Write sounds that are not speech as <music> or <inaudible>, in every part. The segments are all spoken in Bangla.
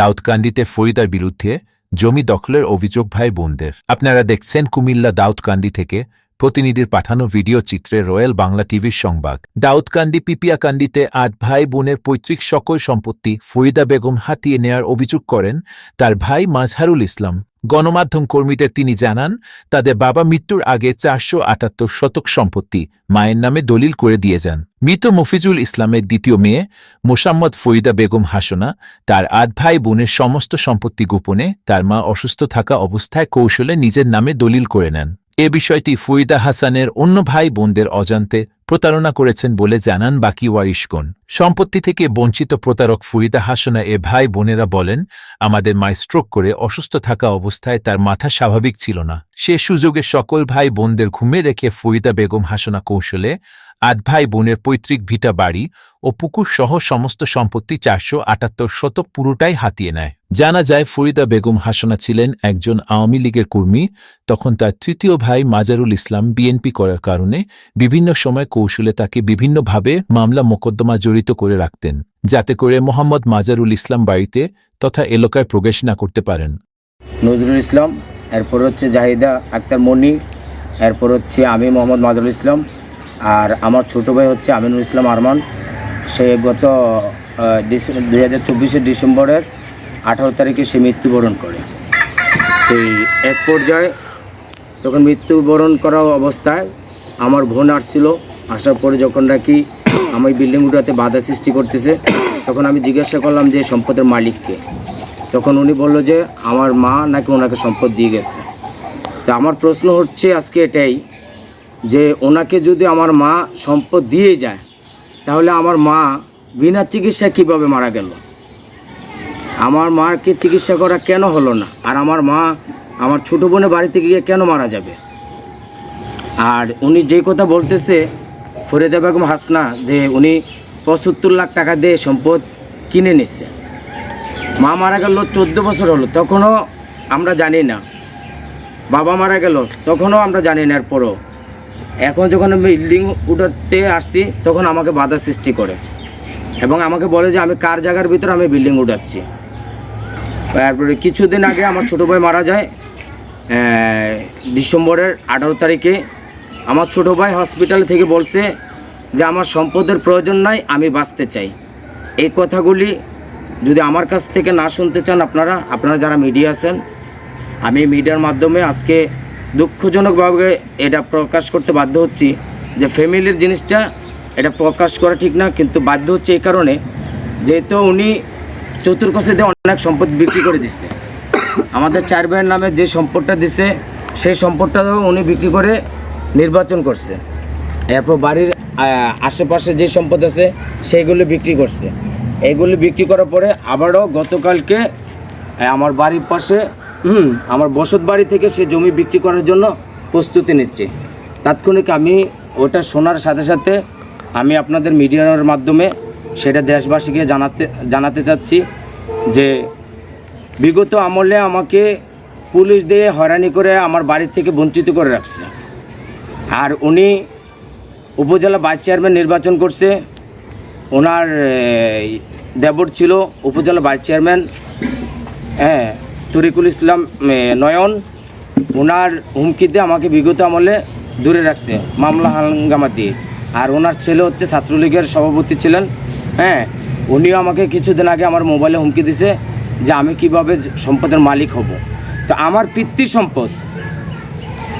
দাউদকান্দিতে ফরিদার বিরুদ্ধে জমি দখলের অভিযোগ ভাই বোনদের। আপনারা দেখছেন কুমিল্লা দাউদকান্দি থেকে প্রতিনিধির পাঠানো ভিডিও চিত্রে রয়্যাল বাংলা টিভির সংবাদ। দাউদকান্দি পিপিয়াকান্দিতে আট ভাই বোনের পৈতৃক সকল সম্পত্তি ফরিদা বেগম হাতিয়ে নেয়ার অভিযোগ করেন তার ভাই মাজহারুল ইসলাম। গণমাধ্যম কর্মীদের তিনি জানান, তাদের বাবা মৃত্যুর আগে চারশো আটাত্তর শতক সম্পত্তি মায়ের নামে দলিল করে দিয়ে যান। মৃত মফিজুল ইসলামের দ্বিতীয় মেয়ে মোসাম্মদ ফরিদা বেগম হাসনা তার আট ভাই বোনের সমস্ত সম্পত্তি গোপনে তার মা অসুস্থ থাকা অবস্থায় কৌশলে নিজের নামে দলিল করে নেন। এ বিষয়টি ফরিদা হাসানের অন্য ভাই বোনদের অজান্তে প্রতারণা করেছেন বলে জানান বাকি ওয়ারিশগণ। সম্পত্তি থেকে বঞ্চিত প্রতারক ফুরিদা হাসনা এ ভাই বোনেরা বলেন, আমাদের মায় স্ট্রোক করে অসুস্থ থাকা অবস্থায় তার মাথা স্বাভাবিক ছিল না। সে সুযোগে সকল ভাই বোনদের ঘুমে রেখে ফুরিদা বেগম হাসনা কৌশলে আট ভাই বোনের পৈতৃক ভিটা বাড়ি ও পুকুর সহ সমস্ত সম্পত্তি চারশো আটাত্তর শতক পুরোটাই হাতিয়ে নেয়। জানা যায়, ফরিদা বেগম হাসনা ছিলেন একজন আওয়ামী লীগের কর্মী। তখন তার তৃতীয় ভাই মাজারুল ইসলাম বিএনপি করার কারণে বিভিন্ন সময় কৌশলে তাকে বিভিন্নভাবে মামলা মোকদ্দমা জড়িত করে রাখতেন, যাতে করে মোহাম্মদ মাজারুল ইসলাম বাড়িতে তথা এলাকায় প্রবেশ না করতে পারেন। নজরুল ইসলাম, এরপর হচ্ছে জাহিদা আক্তার মনি, এরপর হচ্ছে আমি মোহাম্মদ মাদুল ইসলাম আর আমার ছোটো ভাই হচ্ছে আমিনুল ইসলাম আরমান। সে গত দুই হাজার চব্বিশে ডিসেম্বরের আঠারো তারিখে সে মৃত্যুবরণ করে। এই এক পর্যায়ে তখন মৃত্যুবরণ করা অবস্থায় আমার বোন আসছিল, আসার পরে যখন নাকি আমি বিল্ডিং উঠাতে বাধা সৃষ্টি করতেছে, তখন আমি জিজ্ঞাসা করলাম যে সম্পদের মালিককে। তখন উনি বলল যে আমার মা নাকি ওনাকে সম্পদ দিয়ে গেছে। তো আমার প্রশ্ন হচ্ছে আজকে এটাই যে ওনাকে যদি আমার মা সম্পদ দিয়ে যায়, তাহলে আমার মা বিনা চিকিৎসা কীভাবে মারা গেল? আমার মাকে চিকিৎসা করা কেন হলো না? আর আমার মা আমার ছোটো বোনের বাড়িতে গিয়ে কেন মারা যাবে? আর উনি যে কথা বলতেছে, ফরিদা বেগম হাসনা, যে উনি পঁচাত্তর লাখ টাকা দিয়ে সম্পদ কিনে নিচ্ছে। মা মারা গেল চোদ্দ বছর হলো, তখনও আমরা জানি না। বাবা মারা গেল, তখনও আমরা জানি না এরপরও। এখন যখন আমি বিল্ডিং উঠাতে আসছি, তখন আমাকে বাধা সৃষ্টি করে। এবং আমাকে বলে যে, আমি কার জায়গার ভিতরে আমি বিল্ডিং উঠাচ্ছি? তারপরে কিছুদিন আগে আমার ছোটো ভাই মারা যায়। ডিসেম্বরের আঠারো তারিখে আমার ছোটো ভাই হসপিটাল থেকে বলছে যে, আমার সম্পদের প্রয়োজন নাই, আমি বাঁচতে চাই। এই কথাগুলি যদি আমার কাছ থেকে না শুনতে চান আপনারা আপনারা যারা মিডিয়া আছেন, আমি মিডিয়ার মাধ্যমে আজকে দুঃখজনকভাবে এটা প্রকাশ করতে বাধ্য হচ্ছি যে ফ্যামিলির জিনিসটা এটা প্রকাশ করা ঠিক না, কিন্তু বাধ্য হচ্ছে এই কারণে যেহেতু উনি চতুর্কষে দিয়ে অনেক সম্পদ বিক্রি করে দিচ্ছে। আমাদের চার ভাইয়ের নামে যে সম্পদটা দিছে, সেই সম্পদটাও উনি বিক্রি করে নির্বাচন করছে। এরপর বাড়ির আশেপাশে যে সম্পদ আছে, সেইগুলো বিক্রি করছে। এইগুলো বিক্রি করার পরে আবারও গতকালকে আমার বাড়ির পাশে হুম, আমার বসত বাড়ি থেকে সে জমি বিক্রি করার জন্য প্রস্তুতি নিচ্ছে। তাৎক্ষণিক আমি ওটা শোনার সাথে সাথে আমি আপনাদের মিডিয়ার মাধ্যমে সেটা দেশবাসীকে জানাতে জানাতে চাচ্ছি যে বিগত আমলে আমাকে পুলিশ দিয়ে হয়রানি করে আমার বাড়ি থেকে বঞ্চিত করে রাখছে। আর উনি উপজেলা ভাইস চেয়ারম্যান নির্বাচন করছে। ওনার দেবর ছিল উপজেলা ভাইস চেয়ারম্যান। হ্যাঁ তরিকুল ইসলাম নয়ন ওনার হুমকিতে আমাকে বিগত আমলে দূরে রাখছে, মামলা হাঙ্গামা দিয়ে। আর ওনার ছেলে হচ্ছে ছাত্রলীগের সভাপতি ছিলেন হ্যাঁ? উনিও আমাকে কিছুদিন আগে আমার মোবাইলে হুমকি দিছে যে আমি কীভাবে সম্পদের মালিক হব। তো আমার পিতৃ সম্পদ,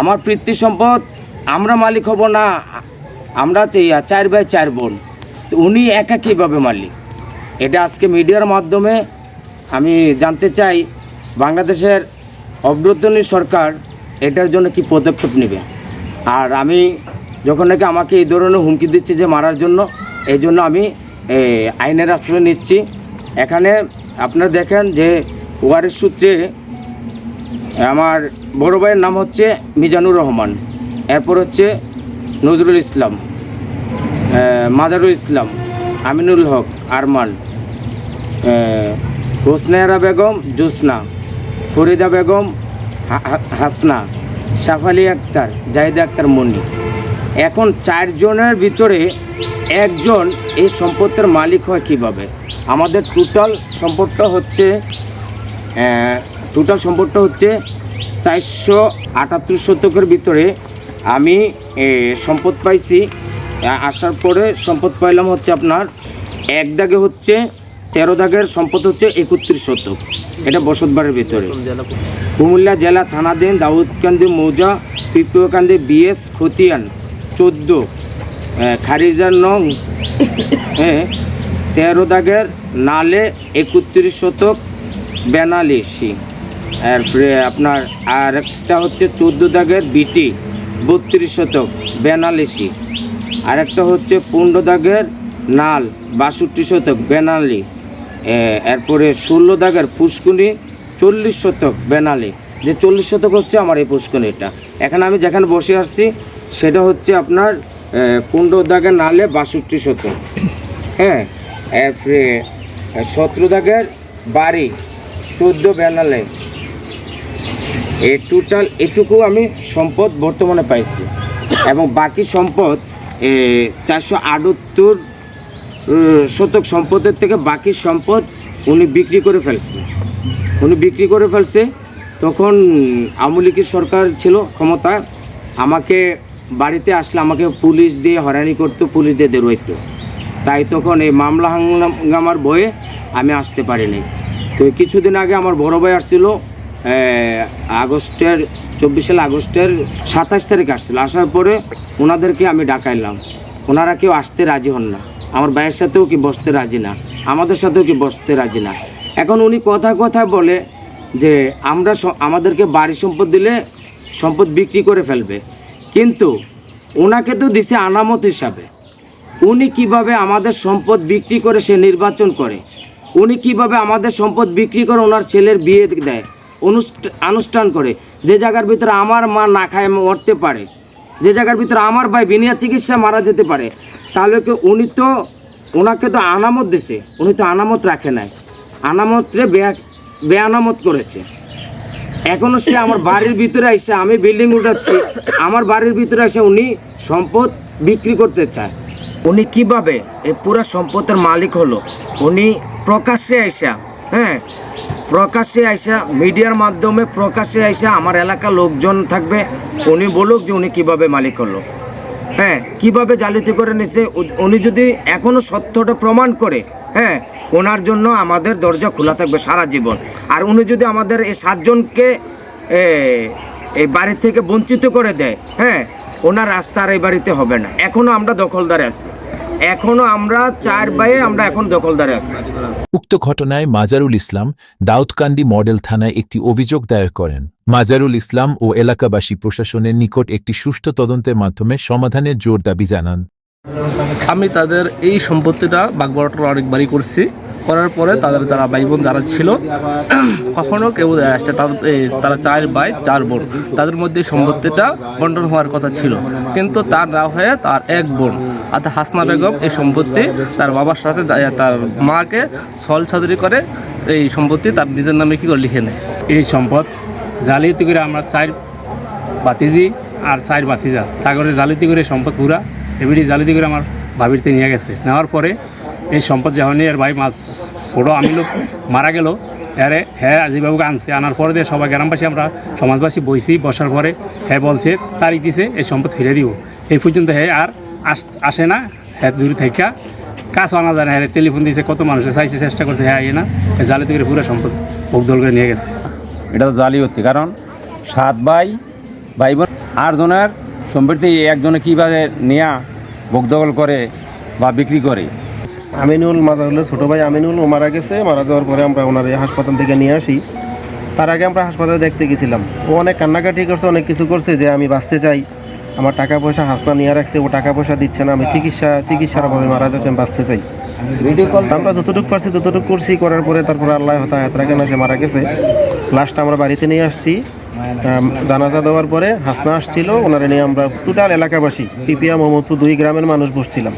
আমার পিতৃ সম্পদ, আমরা মালিক হব না, আমরা চার ভাই, চার বোন। তো উনি একা কীভাবে মালিক? এটা আজকে মিডিয়ার মাধ্যমে আমি জানতে চাই বাংলাদেশের অগ্রতনী সরকার এটার জন্য কি পদক্ষেপ নেবে? আর আমি যখন নাকি আমাকে এই ধরনের হুমকি দিচ্ছে যে মারার জন্য এই জন্য আমি আইনের আশ্রয় নিচ্ছি। এখানে আপনারা দেখেন যে ওয়ারের সূত্রে আমার বড় ভাইয়ের নাম হচ্ছে মিজানুর রহমান এরপর হচ্ছে নজরুল ইসলাম মাজারুল ইসলাম আমিনুল হক আরমান আহ, হোসনেহারা বেগম জোসনা ফরিদা বেগম হাসনা সাফালি আক্তার, জাহিদা আক্তার মনি এখন চারজনের ভিতরে একজন এই সম্পত্তির মালিক হয় কীভাবে? আমাদের টোটাল সম্পদটা হচ্ছে টোটাল সম্পদটা হচ্ছে চারশো আটাত্তর শতকের ভিতরে আমি সম্পদ পাইছি। আসার পরে সম্পদ পাইলাম হচ্ছে আপনার, এক দাগে হচ্ছে, তেরো দাগের সম্পদ হচ্ছে একত্রিশ শতক। এটা বসতবাড়ির ভিতরে। কুমিল্লা জেলা থানাধীন দাউদকান্দি মৌজা পিপিওকান্দি বিএস খতিয়ান চোদ্দ। খারিজার নং হ্যাঁ তেরো দাগের নালে একত্রিশ শতক বেনালিসি। আর ফ্রে- আপনার আর একটা হচ্ছে চোদ্দ দাগের বিটি বত্রিশ শতক বেনালিসি। আর একটা হচ্ছে পনেরো দাগের নাল বাষট্টি শতক বেনালি। এরপরে ষোলো দাগের পুষ্কুনি চল্লিশ শতক বেনালি। যে চল্লিশ শতক হচ্ছে আমার এই পুষ্কুনিটা এখানে আমি যেখানে বসে আসছি সেটা হচ্ছে আপনার পনেরো দাগের নালে বাষট্টি শতক। হ্যাঁ এরপরে সতেরো দাগের বাড়ি, চোদ্দ বেনালে। এ টোটাল এটুকু আমি সম্পদ বর্তমানে পাইছি। এবং বাকি সম্পদ চারশো আটাত্তর শতক সম্পদের থেকে বাকি সম্পদ উনি বিক্রি করে ফেলছে। উনি বিক্রি করে ফেলছে, তখন আওয়ামী লীগের সরকার ছিল ক্ষমতা, আমাকে বাড়িতে আসলে আমাকে পুলিশ দিয়ে হয়রানি করতো, পুলিশ দিয়ে দেরোইতো তাই তখন এই মামলা হাঙ্গামার ভয়ে আমি আসতে পারিনি। তো কিছুদিন আগে আমার বড় ভাই আসছিল আগস্টের চব্বিশ সালে আগস্টের সাতাশ তারিখ আসছিল। আসার পরে ওনাদেরকে আমি ডাকাইলাম ওনারা কেউ আসতে রাজি হন না। আমার ভাইয়ের সাথেও কি বসতে রাজি না? আমাদের সাথেও কি বসতে রাজি না? এখন উনি কথা কথা বলে যে আমরা আমাদেরকে বাড়ি সম্পদ দিলে সম্পদ বিক্রি করে ফেলবে। কিন্তু ওনাকে তো দিছে আনামত হিসাবে। উনি কীভাবে আমাদের সম্পদ বিক্রি করে সে নির্বাচন করে? উনি কীভাবে আমাদের সম্পদ বিক্রি করে ওনার ছেলের বিয়ে দেয়, অনুষ্ঠা- অনুষ্ঠান করে? যে জায়গার ভিতরে আমার মা না খায় মরতে পারে, যে জায়গার ভিতরে আমার ভাই বিনা চিকিৎসা মারা যেতে পারে তাহলে কি উনি তো ওনাকে তো আনামত দিছে, উনি তো আনামত রাখে নাই। আনামতরে বেআনামত করেছে। এখনও সে আমার বাড়ির ভিতরে এসে আমি বিল্ডিং উঠাচ্ছি, আমার বাড়ির ভিতরে এসে উনি সম্পদ বিক্রি করতে চায়। উনি কীভাবে এই পুরো সম্পদের মালিক হলো? উনি প্রকাশ্যে আইসা হ্যাঁ প্রকাশ্যে আইসা মিডিয়ার মাধ্যমে প্রকাশ্যে আইসা আমার এলাকার লোকজন থাকবে, উনি বলুক যে উনি কীভাবে মালিক হলো। হ্যাঁ কীভাবে জালিয়াতি করে নিছে? উনি যদি এখনও সত্যটা প্রমাণ করে হ্যাঁ ওনার জন্য আমাদের দরজা খোলা থাকবে সারা জীবন। আর উনি যদি আমাদের এই সাতজনকে এই বাড়ি থেকে বঞ্চিত করে দেয় হ্যাঁ ওনার রাস্তা আর এই বাড়িতে হবে না। এখনও আমরা দখলদারে আছি। এখনও আমরা চার বাইয়ে আমরা এখন দখলদারে আছি। উক্ত ঘটনায় মাজারুল ইসলাম দাউদকান্দি মডেল থানায় একটি অভিযোগ দায়ের করেন। মাজারুল ইসলাম ও এলাকাবাসী প্রশাসনের নিকট একটি সুষ্ঠু তদন্তের মাধ্যমে সমাধানের জোর দাবি জানান। আমি তাদের এই সম্পত্তিটা বাগবারটা অনেকবারই করছি। করার পরে তাদের তারা ভাই বোন যারা ছিল, <clears throat> কখনো কেউ তারা চার ভাই, চার বোন। তাদের মধ্যে সম্পত্তিটা বন্টন হওয়ার কথা ছিল। কিন্তু তার না হয়ে তার এক বোন, অর্থাৎ হাসনা বেগম, এই সম্পত্তি তার বাবার সাথে তার মাকে ছল ছদরি করে এই সম্পত্তি তার নিজের নামে কী করে লিখে নেয়। এই সম্পদ জালিয়াতি করে আমরা চার বাতিজি আর চার বাতিজা তা করে জালিয়াতি করে সম্পদ পুরা, এবারে জালিয়াতি করে আমার ভাবিরতে নিয়ে গেছে। নেওয়ার পরে এই সম্পদ যখন এর ভাই মাছ ছোটো, আমি লোক মারা গেল। এরে হ্যাঁ আজিবাবুকে আনছে, আনার পরে দিয়ে সবাই গ্রামবাসী, আমরা সমাজবাসী বইছি, বসার পরে হ্যাঁ বলছে, তারিখ দিছে, এই সম্পদ ফিরে দিব। এই পর্যন্ত হ্যাঁ আর আস- না হ্যাঁ দূরে থাকা কাজ আনা যায় না হ্যাঁ টেলিফোন দিয়েছে কত মানুষে চাইছে, চেষ্টা করছে হ্যাঁ আইয়ে না। জালিয়াতি করে পুরো সম্পদ ভোগদল করে নিয়ে গেছে। এটা তো জালিয়াতি কারণ সাত ভাই ভাই বোন আটজনের সম্পত্তি একজনে কীভাবে নেয়া ভোগদখল করে বা বিক্রি করে? আমিনুল মাজার মাজারুলের ছোটো ভাই আমিনুল, ও মারা গেছে, মারা যাওয়ার পরে আমরা ওনার এই হাসপাতাল থেকে নিয়ে আসি। তার আগে আমরা হাসপাতালে দেখতে গেছিলাম। ও অনেক কান্নাকাটি করছে, অনেক কিছু করছে যে আমি বাঁচতে চাই। আমার টাকা পয়সা হাসপাতাল নিয়ে রাখছে, ও টাকা পয়সা দিচ্ছে না, আমি চিকিৎসা, চিকিৎসার অভাবে মারা যাচ্ছে, আমি বাঁচতে চাই। আমরা যতটুকু পারছি, ততটুকু করছি, করার পরে তারপরে আল্লাহ হতা হাত রাখে না সে মারা গেছে। লাস্ট আমরা বাড়িতে নিয়ে আসছি। জানাজা দেওয়ার পরে হাসনা আসছিল, ওনারা নিয়ে আমরা টোটাল এলাকাবাসী, পিপিয়া, মোহাম্মদপুর দুই গ্রামের মানুষ বসছিলাম।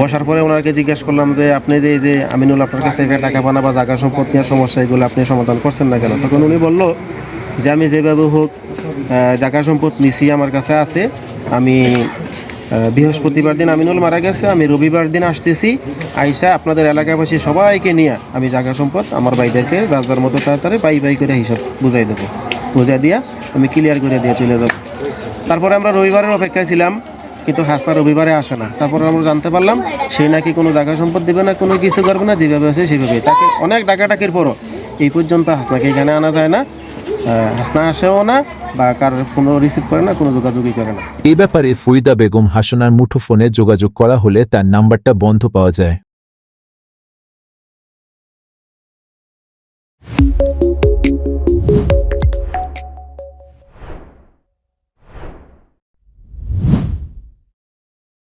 বসার পরে ওনাকে জিজ্ঞেস করলাম যে, আপনি যে এই যে আমিনুল আপনার কাছ থেকে টাকা পানা বা জায়গা সম্পদ নেওয়ার সমস্যা, এগুলো আপনি সমাধান করছেন না কেন? তখন উনি বলল যে, আমি যেভাবে হোক জায়গা সম্পদ নিছি, আমার কাছে আছে। আমি বৃহস্পতিবার দিন আমিনুল মারা গেছে, আমি রবিবার দিন আসতেছি। আইসা আপনাদের এলাকাবাসী সবাইকে নিয়ে আমি জায়গা সম্পদ আমার ভাইদেরকে যার মতো তাড়াতাড়ি বাই বাই করে হিসাব বুঝাই দেবো। বুঝাই দিয়া, আমি ক্লিয়ার করে দিয়ে চলে যাব। তারপরে আমরা রবিবারের অপেক্ষায় ছিলাম, কিন্তু হাসনা রবিবারে আসে না। তারপর আমরা জানতে পারলাম, সে নাকি কোনো জায়গা সম্পদ দেবে না, কোনো কিছু করবে না, যেভাবে আছে সেভাবে তাকে অনেক ডাকাডাকির পরও এই পর্যন্ত হাসনাকে এখানে আনা যায় না হাসনা আসেও না, বা কার কোনো রিসিভ করে না, কোনো যোগাযোগই করে না। এই ব্যাপারে ফরিদা বেগম হাসনার মুঠোফোনে যোগাযোগ করা হলে তার নাম্বারটা বন্ধ পাওয়া যায়।